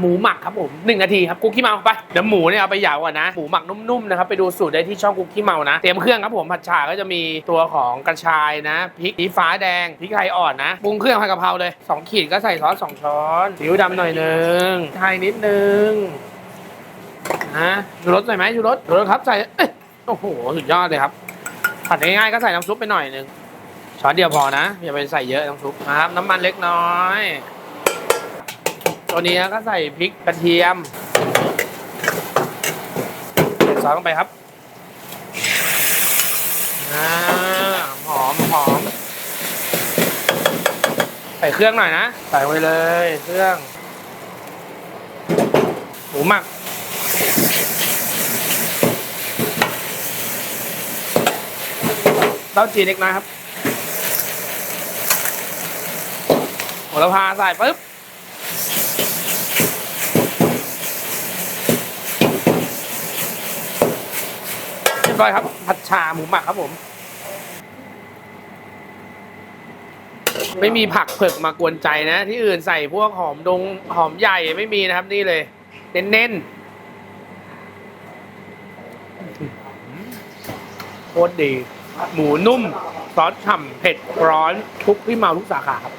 หมูหมักครับผมหนึ่งนาทีครับกุ๊กขี้เมาไปเดี๋ยวหมูเนี่ยเอาไปหยาวก่อนนะหมูหมักนุ่มๆนะครับไปดูสูตรได้ที่ช่องกุ๊กขี้เมานะเตรียมเครื่องครับผมผัดฉ่าก็จะมีตัวของกระชายนะพริกสีฟ้าแดงพริกไทยอ่อนนะปรุงเครื่องผัดกะเพราเลยสองขีดก็ใส่ซอสสองช้อนซีอิ๊วดำหน่อยหนึงไทยนิดนึงนะชูรสหน่อยไหมชูรสชูรสครับใส่โอ้โหสุดยอดเลยครับผัดง่ายๆก็ใส่น้ำซุปไปหน่อยหนึงช้อนเดียวพอนะอย่าไปใส่เยอะน้ำซุปนะครับน้ำมันเล็กน้อย ตัวนี้ก็ใส่พริกกระเทียมใส่ซอสลงไปครับอ่าหอมหอมใส่เครื่องหน่อยนะ ใส่ไว้เลยเครื่องหมูหมักเต้าจีนเล็กน้อยครับโหระพาใส่ปุ๊บ ยบร้อยครับผัดชาหมูหมักครับผม ไม่มีผักเผือกมากวนใจนะ ที่อื่นใส่พวกหอมดงหอมใหญ่ไม่มีนะครับนี่เลย เน้นๆโคตรดี หมูนุ่ม ซอสฉ่ำเผ็ดร้อนทุกพี่เมาทุกสาขาครับ